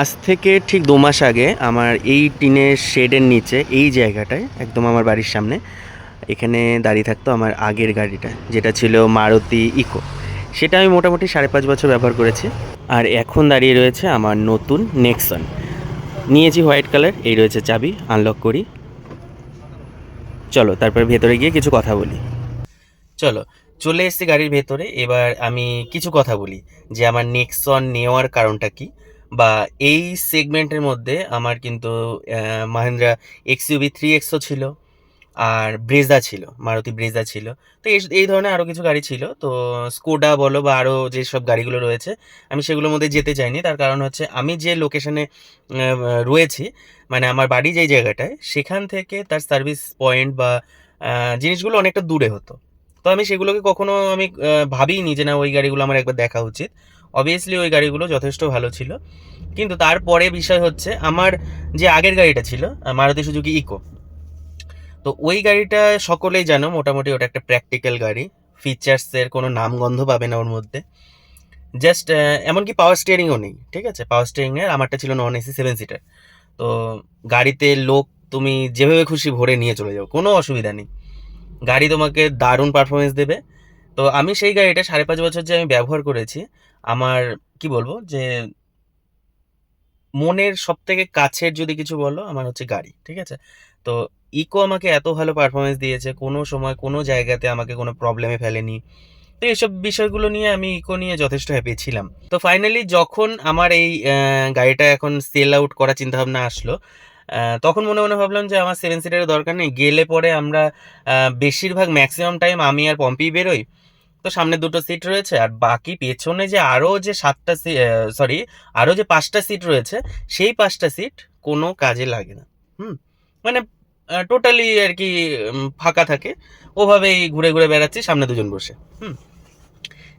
আজ থেকে ঠিক দু মাস আগে আমার এই টিনের শেডের নিচে, এই জায়গাটায়, একদম আমার বাড়ির সামনে, এখানে দাঁড়িয়ে থাকতো আমার আগের গাড়িটা, যেটা ছিল মারুতি ইকো। সেটা আমি মোটামুটি সাড়ে পাঁচ বছর ব্যবহার করেছি। আর এখন দাঁড়িয়ে রয়েছে আমার নতুন নেক্সন। নিয়েছি হোয়াইট কালার, এই রয়েছে চাবি, আনলক করি। চলো, তারপর ভেতরে গিয়ে কিছু কথা বলি। চলো, চলে এসেছি গাড়ির ভেতরে, এবার আমি কিছু কথা বলি। যে আমার নেক্সন নেওয়ার কারণটা কি? বা এই সেগমেন্টের মধ্যে আমার কিন্তু Mahindra X UV three XO ছিল আর ব্রেজা ছিল মারুতি ব্রেজা ছিল। তো এই ধরনের আরও কিছু গাড়ি ছিল। তো স্কোডা বলো বা আরও যেসব গাড়িগুলো রয়েছে, আমি সেগুলোর মধ্যে যেতে চাইনি। তার কারণ হচ্ছে আমি যে লোকেশনে রয়েছি মানে আমার বাড়ি যেই জায়গাটায়, সেখান থেকে তার সার্ভিস পয়েন্ট বা জিনিসগুলো অনেকটা দূরে হতো। তো আমি সেগুলোকে কখনো আমি ভাবিনি যে না, ওই গাড়িগুলো আমার একবার দেখা উচিত। অবভিয়াসলি ওই গাড়িগুলো যথেষ্ট ভালো ছিল। কিন্তু তারপরে বিষয় হচ্ছে, আমার যে আগের গাড়িটা ছিল মারুতি সুজুকি ইকো তো ওই গাড়িটা সকলেই জানো মোটামুটি ওটা একটা প্র্যাকটিক্যাল গাড়ি ফিচার্সের কোনো নামগন্ধ পাবে না ওর মধ্যে। জাস্ট এমনকি পাওয়ার স্টিয়ারিংও নেই, ঠিক আছে? পাওয়ার স্টিয়ারিংয়ের আমারটা ছিল নন এসি সেভেন সিটার তো গাড়িতে লোক তুমি যেভাবে খুশি ভরে নিয়ে চলে যাও, কোনো অসুবিধা নেই। গাড়ি তোমাকে দারুণ পারফরমেন্স দেবে। তো আমি সেই গাড়িটা সাড়ে পাঁচ বছর যে আমি ব্যবহার করেছি আমার, কি বলব, যে মনের সব থেকে কাছের যদি কিছু বলো, আমার হচ্ছে গাড়ি, ঠিক আছে? তো ইকো আমাকে এত ভালো পারফরমেন্স দিয়েছে, কোনো সময় কোনো জায়গাতে আমাকে কোনো প্রবলেমে ফেলেনি। তো এইসব বিষয়গুলো নিয়ে আমি ইকো নিয়ে যথেষ্ট হ্যাপি ছিলাম। তো ফাইনালি যখন আমার এই গাড়িটা এখন সেল আউট করার চিন্তাভাবনা আসলো তখন মনে মনে ভাবলাম যে আমার সেভেন সিটারের দরকার নেই। গেলে পরে আমরা বেশিরভাগ ম্যাক্সিমাম টাইম আমি আর পম্পি বেরোই। তো সামনে দুটো সিট রয়েছে, আর বাকি পেছনে যে আরও যে সাতটা সরি আরও যে পাঁচটা সিট রয়েছে, সেই পাঁচটা সিট কোনো কাজে লাগে না। হুম মানে টোটালি আর কি ফাঁকা থাকে। ওভাবেই ঘুরে ঘুরে বেড়াচ্ছি, সামনে দুজন বসে। হুম,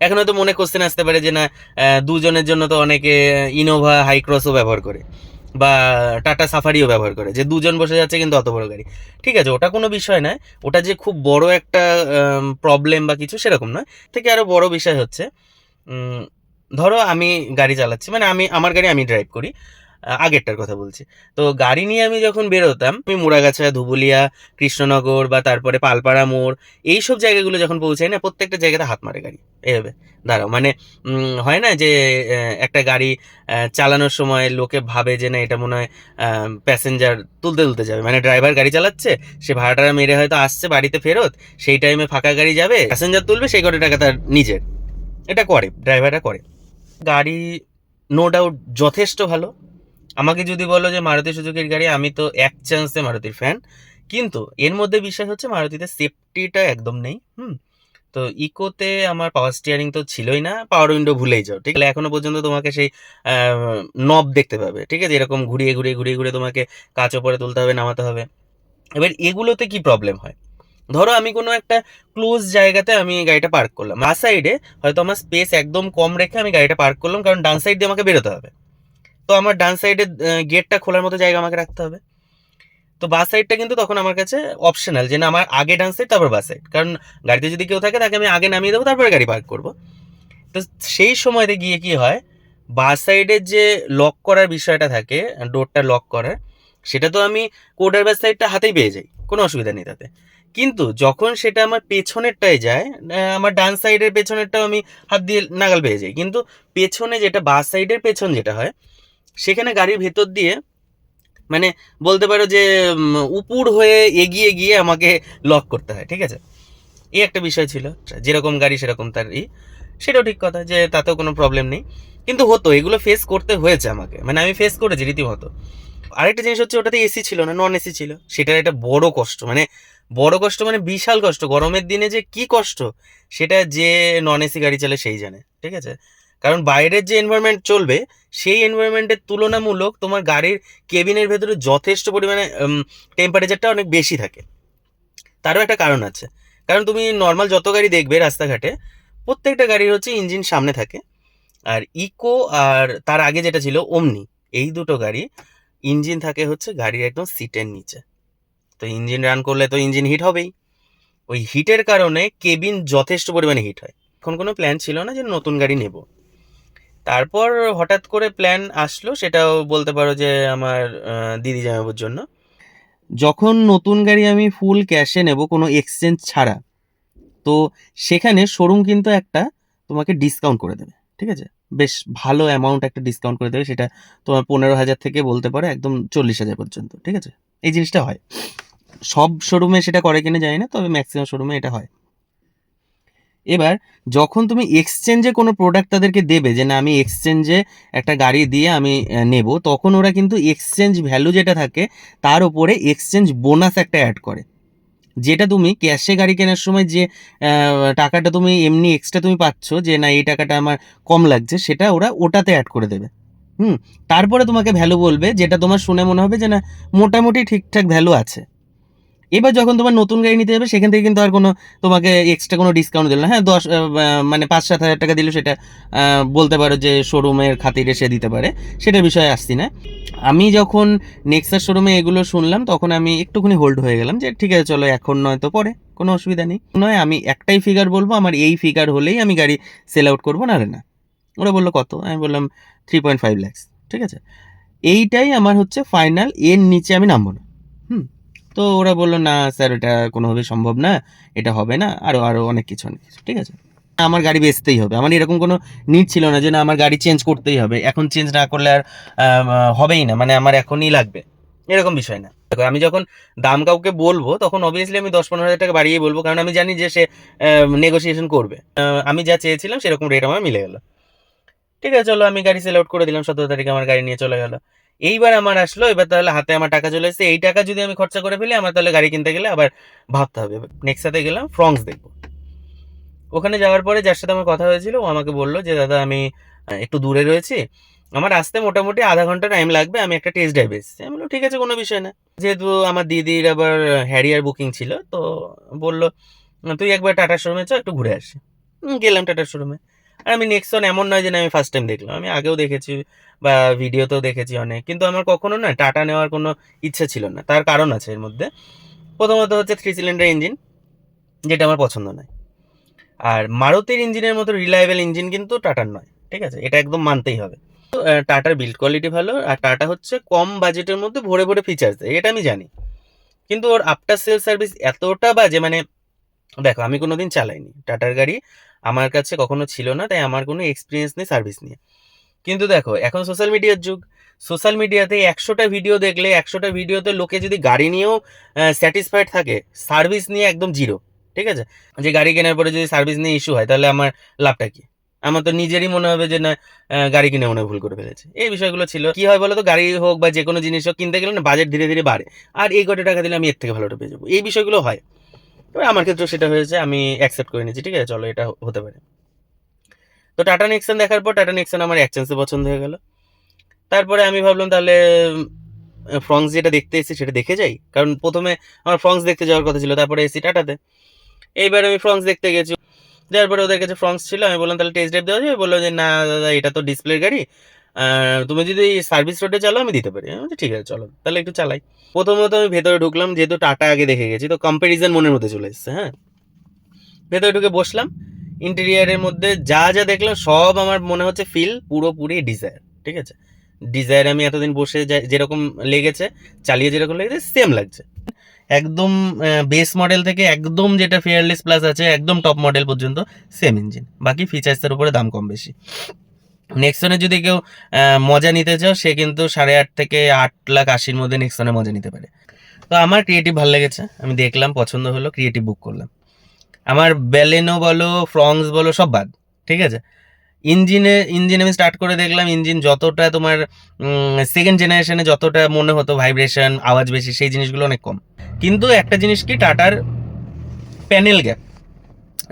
এখন হয়তো মনে কোশ্চেন আসতে পারে যে না দুজনের জন্য তো অনেকে ইনোভা হাইক্রসও ব্যবহার করে। বা টাটা সাফারিও ব্যবহার করে, যে দুজন বসে যাচ্ছে কিন্তু অত বড় গাড়ি। ঠিক আছে, ওটা কোনো বিষয় নয়, ওটা যে খুব বড় একটা প্রবলেম বা কিছু সেরকম নয়। থেকে আরও বড় বিষয় হচ্ছে ধরো আমি গাড়ি চালাচ্ছি মানে আমি, আমার গাড়ি আমি ড্রাইভ করি আগেরটার কথা বলছি। তো গাড়ি নিয়ে আমি যখন বেরোতাম, আমি মুড়াগাছা, ধুবুলিয়া, কৃষ্ণনগর বা তারপরে পালপাড়া মোড়, এইসব জায়গাগুলো যখন পৌঁছাই না, প্রত্যেকটা জায়গাতে হাত মারে গাড়ি। এইভাবে দাঁড়াও মানে হয় না যে একটা গাড়ি চালানোর সময় লোকে ভাবে যে, না, এটা মনে হয় প্যাসেঞ্জার তুলতে তুলতে যাবে। মানে ড্রাইভার গাড়ি চালাচ্ছে, সে ভাড়াটা মেরে হয়তো আসছে বাড়িতে ফেরত, সেই টাইমে ফাঁকা গাড়ি যাবে, প্যাসেঞ্জার তুলবে, সেই কটা টাকা তার নিজের। এটা করে, ড্রাইভাররা করে। গাড়ি নো ডাউট যথেষ্ট ভালো। আমাকে যদি বলো যে মারুতি সুজুকির গাড়ি, আমি তো এক চান্সে মারুতির ফ্যান কিন্তু এর মধ্যে বিশ্বাস হচ্ছে মারুতিতে সেফটিটা একদম নেই, হুম? তো ইকোতে আমার পাওয়ার স্টিয়ারিং তো ছিলই না পাওয়ার উইন্ডো ভুলেই যাও, ঠিক আছে? এখনও পর্যন্ত তোমাকে সেই নব দেখতে পাবে, ঠিক আছে? এরকম ঘুরিয়ে ঘুরিয়ে ঘুরিয়ে ঘুরিয়ে তোমাকে কাচ ওপরে তুলতে হবে, নামাতে হবে। এবার এগুলোতে কি প্রবলেম হয়? ধরো আমি কোনো একটা ক্লোজ জায়গাতে আমি গাড়িটা পার্ক করলাম। বা সাইডে হয়তো আমার স্পেস একদম কম রেখে আমি গাড়িটা পার্ক করলাম, কারণ ডান সাইড দিয়ে আমাকে বেরোতে হবে। তো আমার ডান সাইডে গেটটা খোলার মতো জায়গা আমাকে রাখতে হবে। তো বাস সাইডটা কিন্তু তখন আমার কাছে অপশনাল যে না, আমার আগে ডান সাইড তারপর বাস সাইড কারণ গাড়িতে যদি কেউ থাকে, তাকে আমি আগে নামিয়ে দেবো, তারপরে গাড়ি পার্ক করব। তো সেই সময়তে গিয়ে কি হয় বাস সাইডের যে লক করার বিষয়টা থাকে ডোরটা লক করার, সেটা তো আমি কোডার ব্যাস সাইডটা হাতেই পেয়ে যাই, কোনো অসুবিধা নেই তাতে। কিন্তু যখন সেটা আমার পেছনেরটায় যায় আমার ডান সাইডের পেছনেরটাও আমি হাত দিয়ে নাগাল পেয়ে যাই। কিন্তু পেছনে যেটা বাস সাইডের পেছন যেটা হয় সেখানে গাড়ির ভেতর দিয়ে মানে বলতে পারো যে উপুর হয়ে এগিয়ে গিয়ে আমাকে লক করতে হয়, ঠিক আছে? এই একটা বিষয় ছিল, যেরকম গাড়ি সেরকম তার ই। সেটাও ঠিক কথা যে, তাতেও কোনো প্রবলেম নেই। কিন্তু হতো, এগুলো ফেস করতে হয়েছে আমাকে। মানে আমি ফেস করেছি রীতিমতো। আরেকটা জিনিস হচ্ছে, ওটাতে এসি ছিল না নন এসি ছিল। সেটার একটা বড় কষ্ট মানে বড় কষ্ট মানে বিশাল কষ্ট। গরমের দিনে যে কি কষ্ট, সেটা যে নন এসি গাড়ি চালে সেই জানে, ঠিক আছে? কারণ বাইরের যে এনভায়রনমেন্ট চলবে, সেই এনভায়রনমেন্টের তুলনামূলক তোমার গাড়ির কেবিনের ভেতরে যথেষ্ট পরিমাণে টেম্পারেচারটা অনেক বেশি থাকে। তারও একটা কারণ আছে। কারণ তুমি নর্মাল যত গাড়ি দেখবে রাস্তাঘাটে, প্রত্যেকটা গাড়ির হচ্ছে ইঞ্জিন সামনে থাকে। আর ইকো আর তার আগে যেটা ছিল অমনি এই দুটো গাড়ি ইঞ্জিন থাকে হচ্ছে গাড়ির একদম সিটের নিচে। তো ইঞ্জিন রান করলে তো ইঞ্জিন হিট হবেই। ওই হিটের কারণে কেবিন যথেষ্ট পরিমাণে হিট হয়। এখন কোনো প্ল্যান ছিল না যে নতুন গাড়ি নেব। তারপর হঠাৎ করে প্ল্যান আসলো, সেটাও বলতে পারো যে আমার দিদি জামাইবাবুর জন্য। যখন নতুন গাড়ি আমি ফুল ক্যাশে নেব কোনো এক্সচেঞ্জ ছাড়া, তো সেখানে শোরুম কিন্তু একটা তোমাকে ডিসকাউন্ট করে দেবে, ঠিক আছে? বেশ ভালো অ্যামাউন্ট একটা ডিসকাউন্ট করে দেবে, সেটা তোমার পনেরো হাজার থেকে বলতে পারো একদম চল্লিশ হাজার পর্যন্ত, ঠিক আছে? এই জিনিসটা হয়। সব শোরুমে সেটা করে কিনা জানি না, তবে ম্যাক্সিমাম শোরুমে এটা হয়। এবার যখন তুমি এক্সচেঞ্জে কোনো প্রোডাক্ট তাদেরকে দেবে, যে না আমি এক্সচেঞ্জে একটা গাড়ি দিয়ে আমি নেব, তখন ওরা কিন্তু এক্সচেঞ্জ ভ্যালু যেটা থাকে, তার উপরে এক্সচেঞ্জ বোনাস একটা অ্যাড করে। যেটা তুমি ক্যাশে গাড়ি কেনার সময় যে টাকাটা তুমি এমনি এক্সট্রা তুমি পাচ্ছ, যে না এই টাকাটা আমার কম লাগছে, সেটা ওরা ওটাতে অ্যাড করে দেবে। হুম, তারপরে তোমাকে ভ্যালু বলবে, যেটা তোমার শুনে মনে হবে যে না মোটামুটি ঠিকঠাক ভ্যালু আছে। এবার যখন তোমার নতুন গাড়ি নিতে যাবে, সেখান থেকে কিন্তু আর কোনো তোমাকে এক্সট্রা কোনো ডিসকাউন্ট দিল না। হ্যাঁ দশ মানে পাঁচ, সাত হাজার টাকা দিল সেটা বলতে পারো যে শোরুমের খাতিরে সে দিতে পারে। সেটার বিষয়ে আসছি না। আমি যখন নেক্সার শোরুমে এগুলো শুনলাম, তখন আমি একটুখানি হোল্ড হয়ে গেলাম যে ঠিক আছে, চলো এখন নয়তো পরে, কোনো অসুবিধা নেই। নয়, আমি একটাই ফিগার বলব, আমার এই ফিগার হলেই আমি গাড়ি সেল আউট করব না রে না। ওরা বলল, কত? আমি বললাম থ্রি পয়েন্ট ফাইভ ল্যাক্স ঠিক আছে? এইটাই আমার হচ্ছে ফাইনাল এর নিচে আমি নামবো না। তো ওরা বলল, না, স্যার, এটা কোনোভাবে সম্ভব না, এটা হবে না আরও আরও অনেক কিছু অনেক কিছু, ঠিক আছে? আমার গাড়ি বেচতেই হবে। আমার এরকম কোনো নিড ছিল না যে, না, আমার গাড়ি চেঞ্জ করতেই হবে। এখন চেঞ্জ না করলে আর হবেই না মানে আমার এখনই লাগবে। এরকম বিষয় না। আমি যখন দাম কাউকে বলব, তখন অবভিয়াসলি আমি দশ পনেরো হাজার টাকা বাড়িয়ে বলব, কারণ আমি জানি যে সে নেগোসিয়েশন করবে। আমি যা চেয়েছিলাম সেরকম রেট আমার মিলে গেল। ঠিক আছে, চলো, আমি গাড়ি সেল আউট করে দিলাম, সতেরো তারিখে আমার গাড়ি নিয়ে চলে গেল। এইবার আমার আসলো, এবার তাহলে হাতে আমার টাকা চলে এসেছে। এই টাকা যদি আমি খরচা করে ফেলি, আমার তাহলে গাড়ি কিনতে গেলে আবার ভাবতে হবে। নেক্সাতে গেলাম ফ্রংস দেখব। ওখানে যাওয়ার পরে যার সাথে আমার কথা হয়েছিল, ও আমাকে বলল যে, দাদা, আমি একটু দূরে রয়েছি। আমার আসতে মোটামুটি আধা ঘণ্টা টাইম লাগবে, আমি একটা টেস্ট ড্রাইভ এসেছি। আমি বললাম, ঠিক আছে, কোনো বিষয় না। যেহেতু আমার দিদির আবার হ্যারিয়ার বুকিং ছিল, তো বলল, তুই একবার টাটা শোরুমে চ, একটু ঘুরে আসি। গেলাম টাটা শোরুমে আমি নেক্সন এমন নয় যে আমি ফার্স্ট টাইম দেখলাম। আমি আগেও দেখেছি বা ভিডিওতেও দেখেছি অনেক। কিন্তু আমার কখনো না টাটা নেওয়ার কোনো ইচ্ছা ছিল না। তার কারণ আছে এর মধ্যে। প্রথমত হচ্ছে থ্রি সিলিন্ডার ইঞ্জিন যেটা আমার পছন্দ নয়। আর মারুতির ইঞ্জিনের মতো রিলায়েবল ইঞ্জিন কিন্তু টাটার নয়। ঠিক আছে? এটা একদম মানতেই হবে। টাটার বিল্ড কোয়ালিটি ভালো। আর টাটা হচ্ছে কম বাজেটের মধ্যে ভরে ভরে ফিচার্স দেয়। এটা আমি জানি। কিন্তু ওর আফটার সেল সার্ভিস এতটা বাজে মানে দেখো, আমি কোনোদিন চালাইনি। টাটার গাড়ি আমার কাছে কখনো ছিল না, তাই আমার কোনো এক্সপিরিয়েন্স নেই সার্ভিস নিয়ে। কিন্তু দেখো, এখন সোশ্যাল মিডিয়ার যুগ। সোশ্যাল মিডিয়াতে একশোটা ভিডিও দেখলে, একশোটা ভিডিওতে লোকে যদি গাড়ি নিয়েও স্যাটিসফাইড থাকে সার্ভিস নিয়ে একদম জিরো ঠিক আছে? যে গাড়ি কেনার পরে যদি সার্ভিস নিয়ে ইস্যু হয়, তাহলে আমার লাভটা কি? আমার তো নিজেরই মনে হবে যে না গাড়ি কিনে মনে ভুল করে ফেলেছে। এই বিষয়গুলো ছিল। কি হয় বলো তো গাড়ি হোক বা যে কোনো জিনিস হোক, কিনতে গেলে না বাজেট ধীরে ধীরে বাড়ে। আর এই কটা টাকা দিলে আমি এর থেকে ভালোটা পেয়ে যাব। এই বিষয়গুলো হয়। এবার আমার ক্ষেত্রেও সেটা হয়েছে, আমি অ্যাকসেপ্ট করে নিয়েছি, ঠিক আছে? চলো, এটা হতে পারে। তো টাটা নেক্সন দেখার পর টাটা নেক্সন আমার এক পছন্দ হয়ে গেল। তারপরে আমি ভাবলাম তাহলে ফ্রংস যেটা দেখতে এসেছি সেটা দেখে যাই। কারণ প্রথমে আমার ফ্রংস দেখতে যাওয়ার কথা ছিল, তারপরে এসি টাটাতে এইবার আমি ফ্রংস দেখতে গেছি। যাওয়ার পরে ওদের কাছে ফ্রংস ছিল, আমি বললাম তাহলে টেস্ট ড্রাইভ দেওয়া যাবে? বলল যে, না, দাদা, এটা তো ডিসপ্লের গাড়ি। তুমি যদি সার্ভিস রোডে চালাও আমি দিতে পারি। আমি ঠিক আছে, চলো, তাহলে একটু চালাই। প্রথমত আমি ভেতরে ঢুকলাম, যেহেতু টাটা আগে দেখে গেছি, তো কম্প্যারিজন মনের মধ্যে চলে এসছে হ্যাঁ? ভেতরে ঢুকে বসলাম ইন্টেরিয়ারের মধ্যে যা যা দেখলাম সব আমার মনে হচ্ছে ফিল পুরোপুরি ডিজায়ার ঠিক আছে? ডিজায়ার আমি এতদিন বসে যেরকম লেগেছে, চালিয়ে যেরকম লেগেছে সেম লাগছে। একদম বেস মডেল থেকে একদম যেটা ফেয়ারলেস প্লাস আছে, একদম টপ মডেল পর্যন্ত সেম ইঞ্জিন বাকি ফিচার্সের উপরে দাম কম বেশি। নেক্সনে যদি কেউ মজা নিতে চাও, সে কিন্তু সাড়ে আট থেকে আট লাখ আশির মধ্যে নেক্সনে মজা নিতে পারে। তো আমার ক্রিয়েটিভ ভালো লেগেছে, আমি দেখলাম, পছন্দ হলো ক্রিয়েটিভ বুক করলাম। আমার বেলেনো বলো ফ্রংস বলো, সব বাদ, ঠিক আছে? ইঞ্জিনে ইঞ্জিন আমি স্টার্ট করে দেখলাম ইঞ্জিন যতটা তোমার সেকেন্ড জেনারেশনে যতটা মনে হতো ভাইব্রেশন আওয়াজ বেশি, সেই জিনিসগুলো অনেক কম। কিন্তু একটা জিনিস কি টাটার প্যানেল গ্যাপ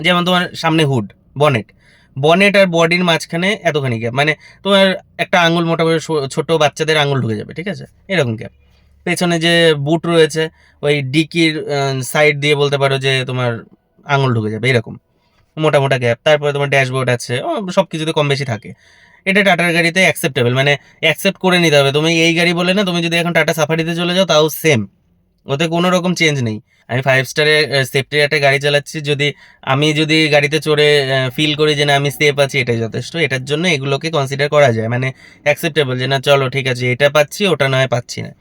যেমন তোমার সামনে হুড বনেট বনেট আর বডির মাঝখানে এতখানি গ্যাপ মানে তোমার একটা আঙুল মোটামুটি ছোট বাচ্চাদের আঙুল ঢুকে যাবে, ঠিক আছে? এরকম গ্যাপ পেছনে যে বুট রয়েছে, ওই ডিকির সাইড দিয়ে বলতে পারো যে তোমার আঙুল ঢুকে যাবে, এরকম। মোটা মোটা গ্যাপ তারপরে তোমার ড্যাশবোর্ড আছে সব কিছুতে কম বেশি থাকে। এটা টাটার গাড়িতে অ্যাকসেপ্টেবল মানে অ্যাকসেপ্ট করে নিতে হবে। তুমি এই গাড়ি বলে না, তুমি যদি এখন টাটা সাফারিতে চলে যাও, তাও সেম ওতে কোনো রকম চেঞ্জ নেই। আমি ফাইভ স্টারে সেফটি একটা গাড়ি চালাচ্ছি। যদি আমি যদি গাড়িতে চড়ে ফিল করি যে না, আমি সেফ আছি, এটাই যথেষ্ট। এটার জন্য এগুলোকে কনসিডার করা যায়। মানে অ্যাকসেপ্টেবল যে না, চলো, ঠিক আছে, এটা পাচ্ছি, ওটা নয়, পাচ্ছি না।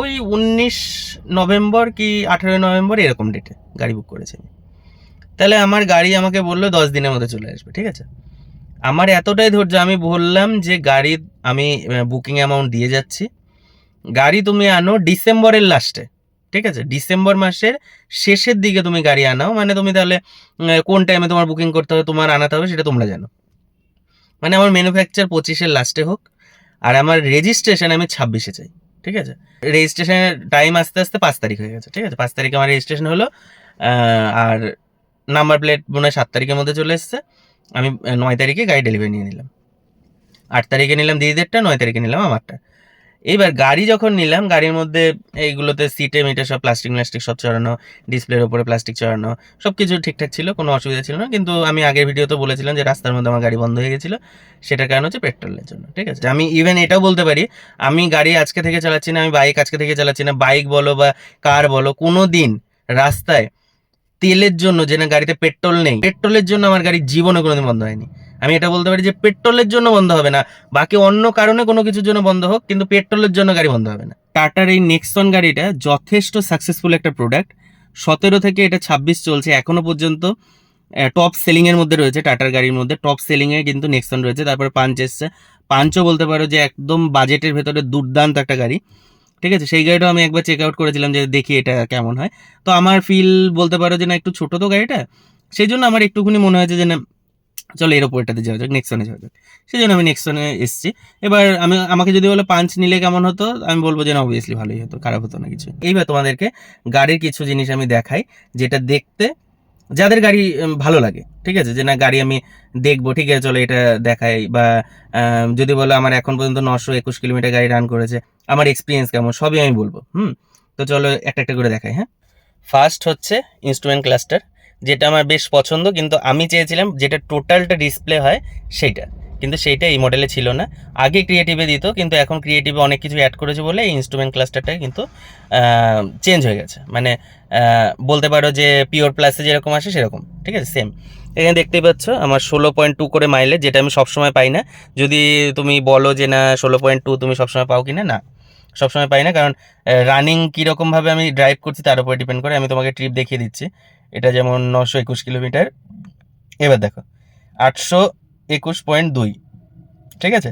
ওই উনিশ নভেম্বর কি আঠেরোই নভেম্বর এরকম ডেটে গাড়ি বুক করেছি আমি। তাহলে আমার গাড়ি আমাকে বলল দশ দিনের মধ্যে চলে আসবে, ঠিক আছে? আমার এতটাই ধৈর্য, আমি বললাম যে গাড়ি আমি বুকিং অ্যামাউন্ট দিয়ে যাচ্ছি। গাড়ি তুমি আনো ডিসেম্বরের লাস্টে ঠিক আছে? ডিসেম্বর মাসের শেষের দিকে তুমি গাড়ি আনাও মানে তুমি তাহলে কোন টাইমে তোমার বুকিং করতে হবে, তোমার আনাতে হবে সেটা তোমরা জানো। মানে আমার ম্যানুফ্যাকচার পঁচিশের লাস্টে হোক, আর আমার রেজিস্ট্রেশন আমি ছাব্বিশে চাই, ঠিক আছে? রেজিস্ট্রেশনের টাইম আস্তে আস্তে পাঁচ তারিখ হয়ে গেছে, ঠিক আছে? পাঁচ তারিখে আমার রেজিস্ট্রেশন হলো আর নাম্বার প্লেট মনে হয় সাত তারিখের মধ্যে চলে এসছে, আমি নয় তারিখে গাড়ি ডেলিভারি নিয়ে নিলাম। আট তারিখে নিলাম দিদিদেরটা, নয় তারিখে নিলাম আমারটা। এইবার গাড়ি যখন নিলাম, গাড়ির মধ্যে এইগুলোতে সিটে, মিটে সব প্লাস্টিক প্লাস্টিক সব চড়ানো ডিসপ্লের ওপরে প্লাস্টিক চড়ানো সব কিছু ঠিকঠাক ছিল, কোনো অসুবিধা ছিল না। কিন্তু আমি আগের ভিডিওতে বলেছিলাম যে রাস্তার মধ্যে আমার গাড়ি বন্ধ হয়ে গেছিল। সেটার কারণ হচ্ছে পেট্রোলের জন্য, ঠিক আছে? আমি ইভেন এটাও বলতে পারি, আমি গাড়ি আজকে থেকে চালাচ্ছি না, আমি বাইক আজকে থেকে চালাচ্ছি না। বাইক বলো বা কার বলো, কোনো দিন রাস্তায় তেলের জন্য যে না গাড়িতে পেট্রোল নেই পেট্রোলের জন্য আমার গাড়ি জীবনে কোনোদিন বন্ধ হয়নি। আমি এটা বলতে পারি যে পেট্রোলের জন্য বন্ধ হবে না। বাকি অন্য কারণে কোনো কিছুর জন্য বন্ধ হোক, কিন্তু পেট্রোলের জন্য গাড়ি বন্ধ হবে না। টাটার এই নেক্সন গাড়িটা যথেষ্ট সাকসেসফুল একটা প্রোডাক্ট সতেরো থেকে এটা ছাব্বিশ চলছে, এখনও পর্যন্ত টপ সেলিংয়ের মধ্যে রয়েছে টাটার গাড়ির মধ্যে। টপ সেলিংয়ে কিন্তু নেক্সন রয়েছে, তারপরে পাঞ্চ এসছে। পাঞ্চও বলতে পারো যে একদম বাজেটের ভেতরে দুর্দান্ত একটা গাড়ি। ঠিক আছে? সেই গাড়িটাও আমি একবার চেক আউট করেছিলাম যে দেখি এটা কেমন হয়। তো আমার ফিল বলতে পারো যে না, একটু ছোটো তো গাড়িটা। সেই জন্য আমার একটুখানি মনে হয়েছে যে না চলো এর ওপরটাতে যাওয়া যাক নেক্সনে যাওয়া যাক। সেই জন্য আমি নেক্সনে এসেছি। এবার আমি, আমাকে যদি বলো পাঞ্চ নিলে কেমন হতো? আমি বলব যে না অবভিয়াসলি ভালোই হতো, খারাপ হতো না কিছু। এইবার তোমাদেরকে গাড়ির কিছু জিনিস আমি দেখাই, যেটা দেখতে যাদের গাড়ি ভালো লাগে, ঠিক আছে? যে না, গাড়ি আমি দেখব, ঠিক আছে, চলো এটা দেখাই। বা যদি বলো আমার এখন পর্যন্ত নশো একুশ কিলোমিটার গাড়ি রান করেছে, আমার এক্সপিরিয়েন্স কেমন, সবই আমি বলব, হুম? তো চলো একটা একটা করে দেখাই হ্যাঁ? ফার্স্ট হচ্ছে ইনস্ট্রুমেন্ট ক্লাস্টার যেটা আমার বেশ পছন্দ, কিন্তু আমি চেয়েছিলাম যেটা টোটালটা ডিসপ্লে হয় সেইটা। কিন্তু সেইটা এই মডেলে ছিল না। আগে ক্রিয়েটিভে দিত, কিন্তু এখন ক্রিয়েটিভে অনেক কিছু অ্যাড করেছে বলে এই ইনস্ট্রুমেন্ট ক্লাস্টারটা কিন্তু চেঞ্জ হয়ে গেছে। মানে বলতে পারো যে পিওর প্লাসে যেরকম আসে সেরকম। ঠিক আছে? সেম এখানে দেখতেই পাচ্ছ আমার ষোলো পয়েন্ট টু করে মাইলেজ যেটা আমি সবসময় পাই না। যদি তুমি বলো যে না, ষোলো পয়েন্ট টু তুমি সবসময় পাও কিনা? না। সবসময় পাই না, কারণ রানিং কীরকমভাবে আমি ড্রাইভ করছি তার উপরে ডিপেন্ড করে আমি তোমাকে ট্রিপ দেখিয়ে দিচ্ছি। এটা যেমন নশো একুশ কিলোমিটার। এবার দেখো, আটশো একুশ পয়েন্ট দুই, ঠিক আছে?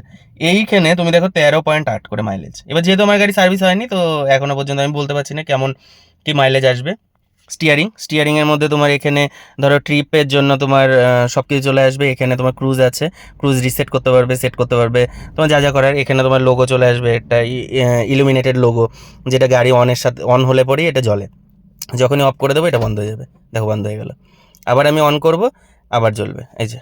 এইখানে তুমি দেখো তেরো পয়েন্ট আট করে মাইলেজ এবার যেহেতু আমার গাড়ি সার্ভিস হয়নি, তো এখনও পর্যন্ত আমি বলতে পারছি না কেমন কি মাইলেজ আসবে। স্টিয়ারিং স্টিয়ারিং এর মধ্যে তোমার এখানে ধরো ট্রিপের জন্য তোমার সব কিছু চলে আসবে। এখানে তোমার ক্রুজ আছে ক্রুজ রিসেট করতে পারবে সেট করতে পারবে। তোমার যা যা করার, এখানে তোমার লোগো চলে আসবে, একটা ইলুমিনেটেড লোগো যেটা গাড়ি অনের সাথে অন হলে পরেই এটা জ্বলে। যখনই অফ করে দেবো, এটা বন্ধ হয়ে যাবে। দেখো, বন্ধ হয়ে গেল। আবার আমি অন করব, আবার জ্বলবে, এই যে।